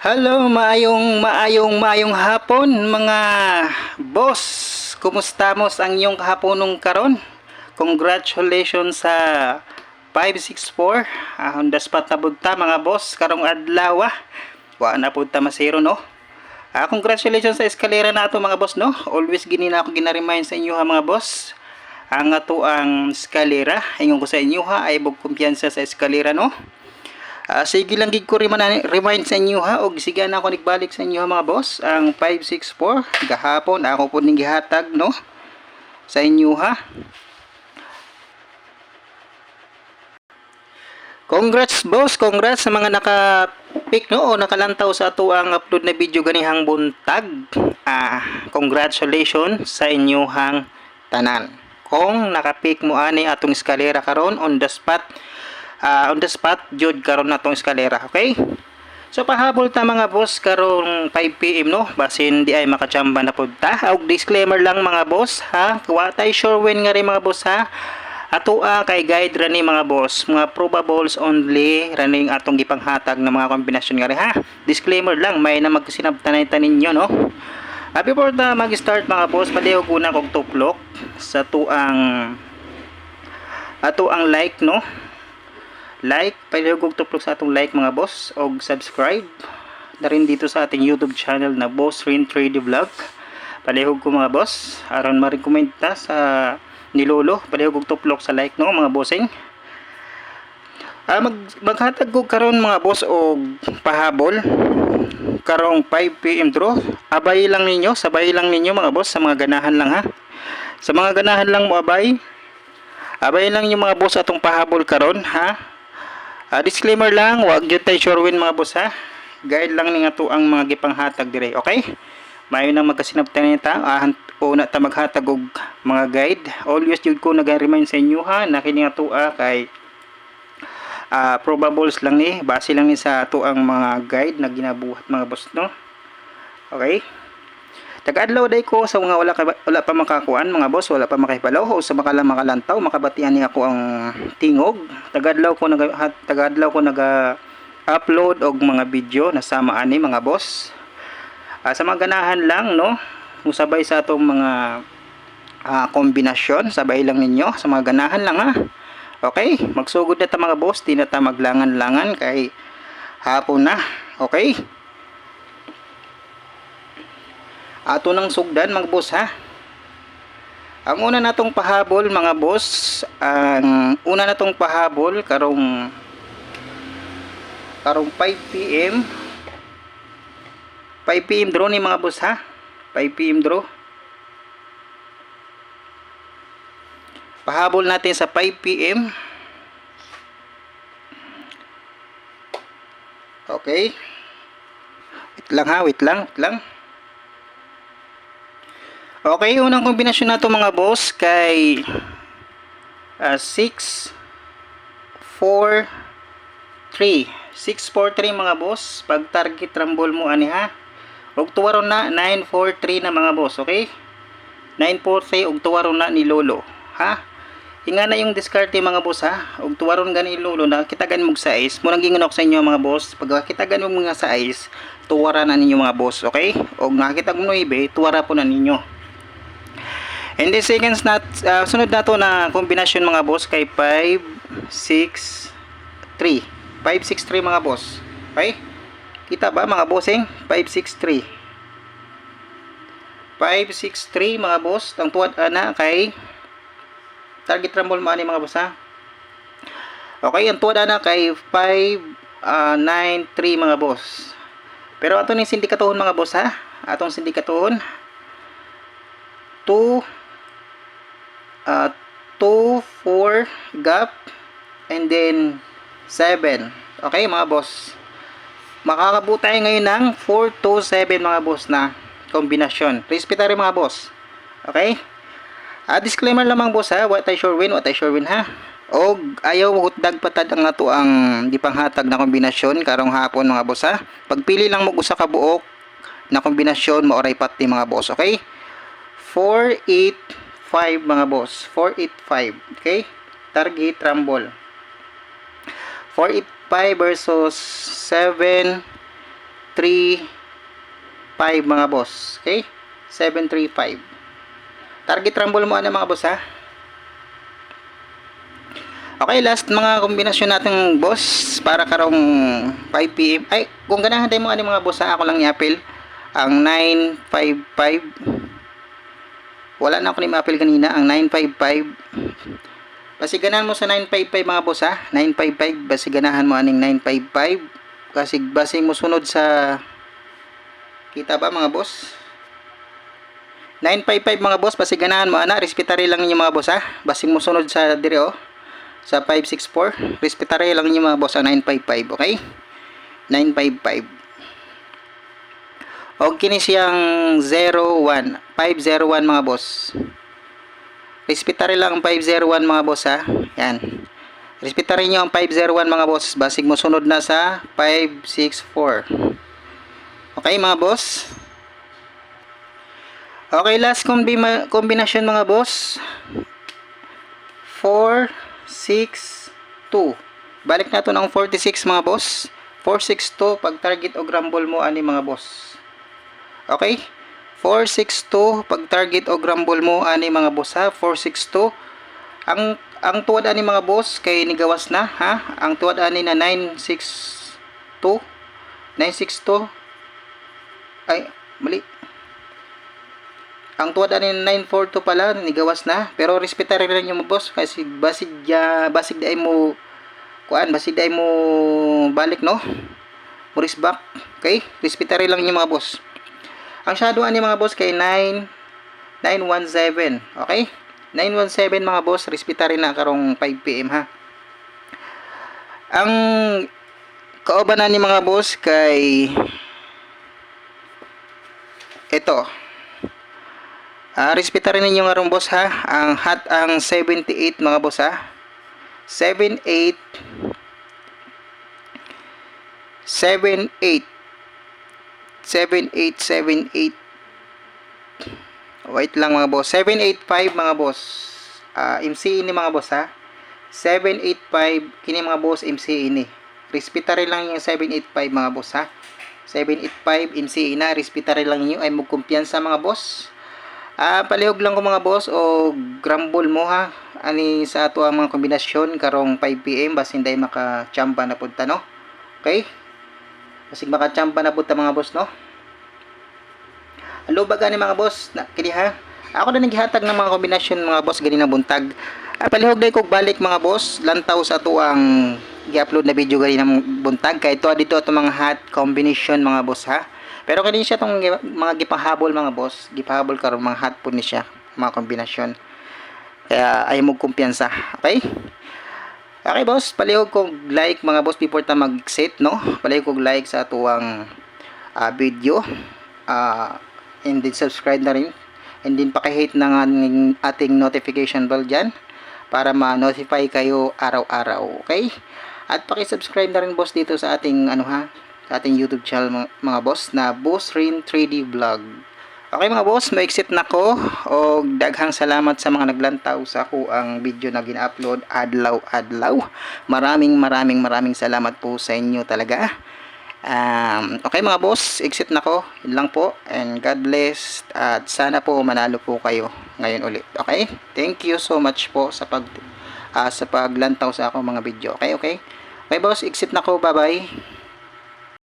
Hello, maayong maayong maayong hapon mga boss. Kumusta mo ang inyong kahaponong karon? Congratulations sa 564 ah, on the na budta mga boss karong adlaw. ah. Wa na budta masiro no. Ah, congratulations sa eskalera na ato mga boss no. Always gini na ako ginaremind sa inyo ha mga boss. Ang ato ang eskalera, ingon ko sa inyo ha, ay bug kumpiyansa sa eskalera no. Ah, sige lang gid ko remind, remind sa inyo ha? Og sige na ako nagbalik sa inyo ha, mga boss. Ang 564 gahapon ako po ning gihatag no? Sa inyo ha? Congrats boss, congrats sa mga naka-pick no? O nakalantaw sa ato ang upload na video ganihang buntag. Ah, congratulations sa inyong tanan. Kung naka-pick mo ani atong eskalera karon on the spot, ah, on the spot jud karon natong eskalera, okay? So pahabol ta mga boss karong 5 PM no, basin di ay makachamba na pud ta. Og disclaimer lang mga boss ha, wa tay sure when nga rin mga boss ha. Ato ah, kay guide rani mga boss, mga probables only running atong gipanghatag ng mga kombinasyon nga ha. Disclaimer lang, may na magsinabtanay ta ninyo no. Ah, before ta mag-start mga boss, palihog una kog tuplok sa tuang ato ang like no like, palihog og tuplok sa atong like mga boss og subscribe na rin dito sa ating YouTube channel na Boss Rin Trade Vlog. Palihog ko mga boss, aron ma-recommend ta sa ni Lolo, palihog og tuplok sa like no mga bossing. Ah, mag maghatag ko karon mga boss og pahabol karong 5 PM draw. Abay lang ninyo, sabay lang ninyo mga boss sa mga ganahan lang ha. Sa mga ganahan lang mo abay. Abay lang yung mga boss atong pahabol karon ha. Ah, disclaimer lang, wag gyud tay sure win mga boss ha. Guide lang ni ato ang mga gipanghatag dire, okay? Mayo nang magkasinabtan ta, ah, una ta maghatag og mga guide. Always jud ko nag-remind sa inyo ha, na kini ato ah, kay ah, probables lang ni, base lang ni sa ato ang mga guide na ginabuhat mga boss no. Okay? Tagadlaw day ko sa mga wala, wala pa makakuan mga boss, wala pa makahibalaw o sa makala makalantaw, makabatian ni ako ang tingog. Tagadlaw ko naga tagadlaw ko naga upload og mga video na sama ani mga boss. Ah, sa mga ganahan lang no, musabay sa atong mga ah, kombinasyon, sabay lang ninyo sa mga ganahan lang ha. Okay, magsugod na ta mga boss, di na ta maglangan-langan kay hapon na. Okay? Ato nang sugdan mga boss ha. Ang una natong pahabol mga boss, ang una natong pahabol karong karong 5 PM 5 PM draw ni mga boss ha. 5 PM draw. Pahabol natin sa 5 PM. Okay. Wait lang ha, wait lang, wait lang. Okay, unang kombinasyon nato mga boss kay uh, 6 4 3 6 4 3 mga boss pag target rumble mo ani ha og tuwaron na 9 4 3 na mga boss okay 9 4 3 og tuwaron na ni lolo ha Inga na yung discard mga boss ha. Og tuwaron gani lolo na kitagan mo sa ice. Gingon ako sa inyo mga boss. Pag kitagan mo mga sa ice, tuwara na ninyo mga boss, okay? Og nakita mo 9, tuwara po na ninyo. And then seconds na ah, sunod na to na kombinasyon mga boss kay 5 6 3. 5 6 3 mga boss. Okay? Kita ba mga bossing? 5 6 3. 5 6 3 mga boss. Ang tuwad ana kay target rumble mo ani mga boss ha. Okay, ang tuwad ana kay 5 ah, 9 3 mga boss. Pero ato ni sindikatohon mga boss ha. Atong sindikatohon 2 uh, 2, 4 gap and then 7 okay mga boss. Makakabuo tayo ngayon ng 4 to 7 mga boss na kombinasyon. Respetary mga boss. Okay? Ah, disclaimer lamang boss ha. What I sure win what I sure win ha. Og ayaw hutdag patad ang nato ang gipanghatag na kombinasyon karong hapon mga boss ha. Pagpili lang mo usa ka buok na kombinasyon mo oray pati mga boss okay? 4, 8, 5 mga boss. 4, 8, 5. Okay? Target rumble. 4, 8, 5 versus 7, 735 mga boss. Okay? 735. Target rumble mo ano mga boss ha? Okay, last mga kombinasyon natin boss para karong 5pm. Ay, kung ganahan tayo mo ano mga boss ha, ako lang i-appeal. Ang 955. Wala na ako ni ma-appeal kanina. Ang 955. Basiganahan mo sa 955 mga boss ha. 955. Basiganahan mo aning 955. Kasi basing mo sunod sa kita ba mga boss? 955 mga boss, pasiganahan mo ana, respetary lang ninyo mga boss ha. Basing mo sunod sa dire oh. Sa 564, respetary lang ninyo mga boss ang 955, okay? 955. Og kini siyang 01, 501 mga boss. Respetary lang ang 501 mga boss ha. Yan. Respetary nyo ang 501 mga boss. Basig mo sunod na sa 564. Okay mga boss? Okay, last kombi- kombinasyon mga boss. 4, 6, 2. Balik na to ng 46 mga boss. 462 pag target o grumble mo ani mga boss. Okay? 462 pag target o grumble mo ani mga boss ha. 462. Ang ang tuwad ani mga boss kay nigawas na ha. Ang tuwad ani na 962 962 ay mali ang tuwad ani 942 pala nigawas na pero respetary lang yung mga boss kasi basig ya basig day mo kuan basig day mo balik no Morris back okay respetary lang yung mga boss ang shadow ani mga boss kay 9 917 okay? 917 mga boss respetary na karong 5 pm ha? Ang kauban ni mga boss kay ito. Ah, respeta rin ninyo nga ron, boss ha. Ang hot ang 78 mga boss ha. 78 78 7878 Wait lang mga boss. 785 mga boss. Ah, MC ini mga boss ha. 785 kini mga boss MC ini. Respeta rin lang yung 785 mga boss ha. 785 MC ina. Respeta rin lang niyo ay magkumpiyansa mga boss. Ah, palihog lang ko mga boss o grumble mo ha. Ani sa ato ang mga kombinasyon karong 5 PM basin day makachamba na punta no. Okay? Basig makachamba na punta mga boss no. Alo ba gani mga boss? Na, kini ha. Ako na naghihatag ng mga kombinasyon mga boss gani na buntag. Ah, palihog day kog balik mga boss. Lantaw sa ato ang gi-upload na video gani ng buntag kay to dito ato mga hot combination mga boss ha. Pero kani siya tong mga gipahabol mga boss, gipahabol karon mga hot po ni siya, mga kombinasyon. Kaya ay mo kumpiyansa, okay? Okay boss, palihog kog like mga boss before ta mag-set no. Palihog kog like sa atuang ah, video. Ah, and then subscribe na rin. And then paki-hit na nga ng ating notification bell dyan para ma-notify kayo araw-araw, okay? At paki-subscribe na rin boss dito sa ating ano ha, sa ating YouTube channel mga, mga boss na Boss Rin 3D Vlog. Okay mga boss, ma-exit na ko o daghang salamat sa mga naglantaw sa ako ang video na gina-upload adlaw-adlaw. Maraming maraming maraming salamat po sa inyo talaga. Um, okay mga boss, exit na ko. Yun lang po. And God bless. At sana po manalo po kayo ngayon ulit. Okay? Thank you so much po sa pag ah, sa paglantaw sa ako mga video. Okay, okay? Okay boss, exit na ko. Bye-bye.